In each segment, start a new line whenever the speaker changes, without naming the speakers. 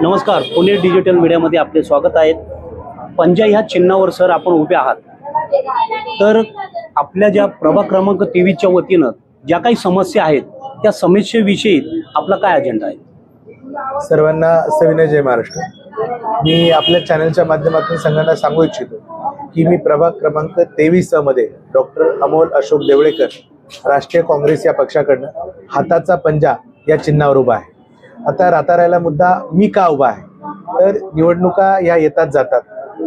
नमस्कार पुणे डिजिटल मीडियामध्ये आपले स्वागत आहे. पंजा ह्या चिन्हावर सर आपण उभे आहात. तर आपल्या ज्या प्रभा क्रमांक तेवीसच्या वतीनं ज्या काही समस्या आहेत त्या समस्येविषयी आपला काय अजेंडा आहे?
सर्वांना सविनय जय महाराष्ट्र. मी आपल्या चॅनलच्या माध्यमातून सगळ्यांना सांगू इच्छितो की मी प्रभाग क्रमांक तेवीसमध्ये डॉक्टर अमोल अशोक देवळेकर राष्ट्रीय काँग्रेस या पक्षाकडनं हाताचा पंजा या चिन्हावर उभा आहे. आता राहता मुद्दा मी का उभा आहे? तर निवडणुका या येतात जातात.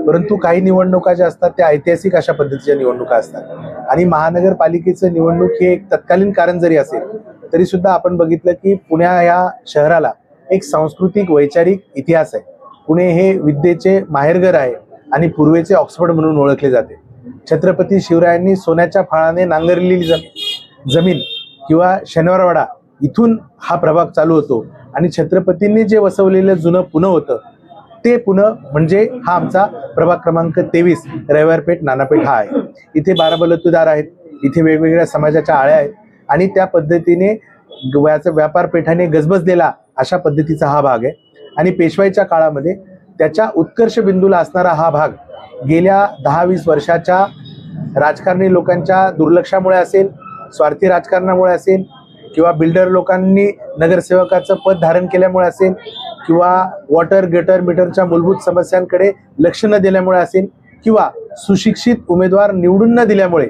परंतु काही निवडणुका ज्या असतात त्या ऐतिहासिक अशा पद्धतीच्या निवडणुका असतात. आणि महानगरपालिकेचं निवडणूक हे एक तत्कालीन कारण जरी असेल तरी सुद्धा आपण बघितलं की पुण्या या शहराला एक सांस्कृतिक वैचारिक इतिहास आहे. पुणे हे विद्येचे माहेरघर आहे आणि पूर्वेचे ऑक्सफर्ड म्हणून ओळखले जाते. छत्रपती शिवरायांनी सोन्याच्या फाळाने नांगरलेली जमीन जमीन किंवा शनिवारवाडा इथून हा प्रभाग चालू होतो. आणि छत्रपतींनी जे वसवलेलं जुनं पुणं होतं ते पुणं म्हणजे हा आमचा प्रभाग क्रमांक तेवीस रविवारपेठ नानापेठ हा आहे. इथे बारा बलतुदार आहेत इथे वेगवेगळ्या समाजाच्या आळ्या आहेत आणि त्या पद्धतीने व्याचा व्यापार पेठाने गजबजलेला अशा पद्धतीचा हा भाग आहे. आणि पेशवाईच्या काळामध्ये त्याच्या उत्कर्ष बिंदूला असणारा हा भाग गेल्या दहा वीस वर्षाच्या राजकारणी लोकांच्या दुर्लक्षामुळे असेल स्वार्थी राजकारणामुळे असेल किंवा बिल्डर लोकांनी नगरसेवकाचं पद धारण केल्यामुळे असेल किंवा वॉटर गटर मीटरच्या मूलभूत समस्यांकडे लक्ष न दिल्यामुळे असेल किंवा सुशिक्षित उमेदवार निवडून न दिल्यामुळे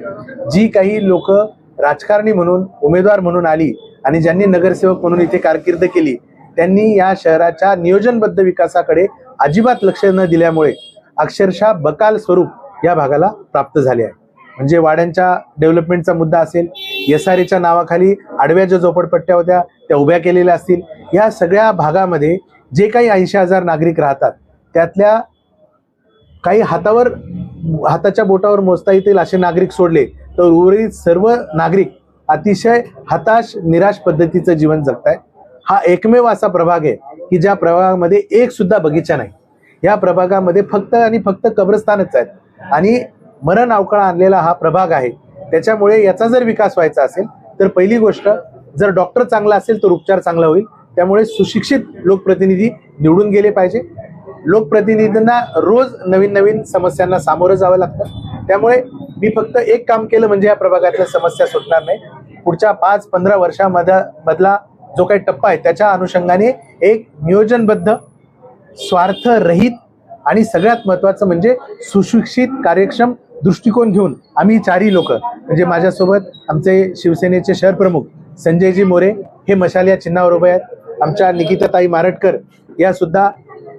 जी काही लोक राजकारणी म्हणून उमेदवार म्हणून आली आणि ज्यांनी नगरसेवक म्हणून इथे कारकीर्द केली त्यांनी या शहराच्या नियोजनबद्ध विकासाकडे अजिबात लक्ष न दिल्यामुळे अक्षरशः बकाल स्वरूप या भागाला प्राप्त झाले आहे. म्हणजे वाड्यांच्या डेव्हलपमेंटचा मुद्दा असेल एस आर एच्या नावाखाली आडव्या ज्या झोपडपट्ट्या होत्या त्या उभ्या केलेल्या असतील. या सगळ्या भागामध्ये जे काही ऐंशी हजार नागरिक राहतात त्यातल्या काही हातावर हाताच्या बोटावर मोजता येतील असे नागरिक सोडले तर उर्वरित सर्व नागरिक अतिशय हताश निराश पद्धतीचं जीवन जगताय हा एकमेव असा प्रभाग आहे की ज्या प्रभागामध्ये एक सुद्धा बगीचा नाही. या प्रभागामध्ये फक्त आणि फक्त कब्रस्तानच आहेत. आणि मरण अवकाळ आणलेला हा प्रभाग आहे. त्याच्यामुळे याचा जर विकास व्हायचा असेल तर पहिली गोष्ट जर डॉक्टर चांगला असेल तर उपचार चांगला होईल. त्यामुळे सुशिक्षित लोकप्रतिनिधी निवडून गेले पाहिजे. लोकप्रतिनिधींना रोज नवीन नवीन समस्यांना सामोरं जावं लागतं. त्यामुळे मी फक्त एक काम केलं म्हणजे या प्रभागातल्या समस्या सुटणार नाही. पुढच्या पाच पंधरा वर्षामध्ये मधला जो काही टप्पा आहे त्याच्या अनुषंगाने एक नियोजनबद्ध स्वार्थरहित आणि सगळ्यात महत्वाचं म्हणजे सुशिक्षित कार्यक्षम दृष्टिकोन घेऊन आम्ही चारही लोक म्हणजे माझ्यासोबत आमचे शिवसेनेचे शहर प्रमुख संजयजी मोरे हे मशाल या चिन्हावर उभे आहेत. आमच्या निकिताताई मारटकर या सुद्धा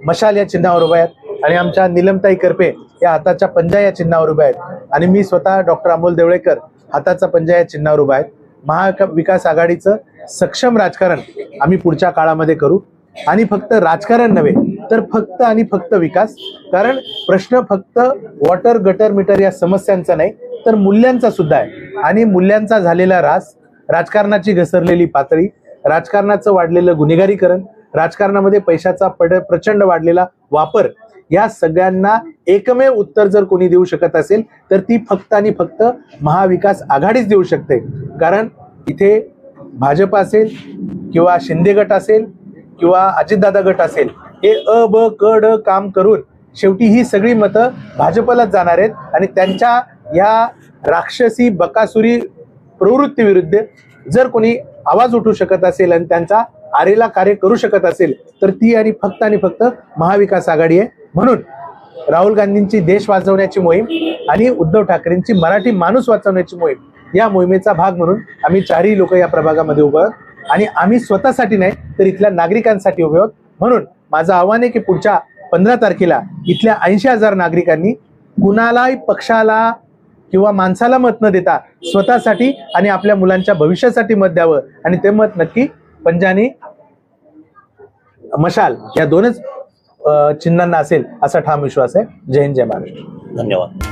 मशाल या चिन्हावर उभ्या आहेत. आणि आमच्या निलमताई करपे या हाताच्या पंजा या चिन्हावर उभ्या आहेत. आणि मी स्वतः डॉक्टर अमोल देवळेकर हाताचा पंजा या चिन्हावर उभा आहेत महाविकास आघाडीचं सक्षम राजकारण आम्ही पुढच्या काळामध्ये करू. आणि फक्त राजकारण नव्हे तर फक्त आणि फक्त विकास. कारण प्रश्न फक्त वॉटर गटर मीटर या समस्यांचा नाही तर मूल्यांचा सुद्धा आहे. आणि मूल्यांचा झालेला रास राजकारणाची घसरलेली पातळी राजकारणाचं वाढलेलं गुन्हेगारीकरण राजकारणामध्ये पैशाचा पड प्रचंड वाढलेला वापर या सगळ्यांना एकमेव उत्तर जर कोणी देऊ शकत असेल तर ती फक्त आणि फक्त महाविकास आघाडीच देऊ शकते. कारण इथे भाजप असेल किंवा शिंदे गट असेल किंवा अजितदादा गट असेल हे अ ब क ड काम करून शेवटी ही सगळी मतं भाजपलाच जाणार आहेत आणि त्यांच्या या राक्षसी बकासुरी प्रवृत्तीविरुद्ध जर कोणी आवाज उठू शकत असेल आणि त्यांचा आरेला कार्य करू शकत असेल तर ती आणि फक्त आणि फक्त महाविकास आघाडी आहे. म्हणून राहुल गांधींची देश वाचवण्याची मोहीम आणि उद्धव ठाकरेंची मराठी माणूस वाचवण्याची मोहीम या मोहिमेचा भाग म्हणून आम्ही चारही लोक या प्रभागामध्ये उभं आहोत. आणि आम्ही स्वतःसाठी नाही तर इथल्या नागरिकांसाठी उभे आहोत. म्हणून माझं आव्हान आहे की पुढच्या पंधरा तारखेला इथल्या ऐंशी हजार नागरिकांनी कुणालाही पक्षाला किंवा माणसाला मत न देता स्वतःसाठी आणि आपल्या मुलांच्या भविष्यासाठी मत द्यावं. आणि ते मत नक्की पंजानी मशाल या दोनच चिन्हांना असेल असा ठाम विश्वास आहे. जय हिंद जय महाराष्ट्र.
धन्यवाद.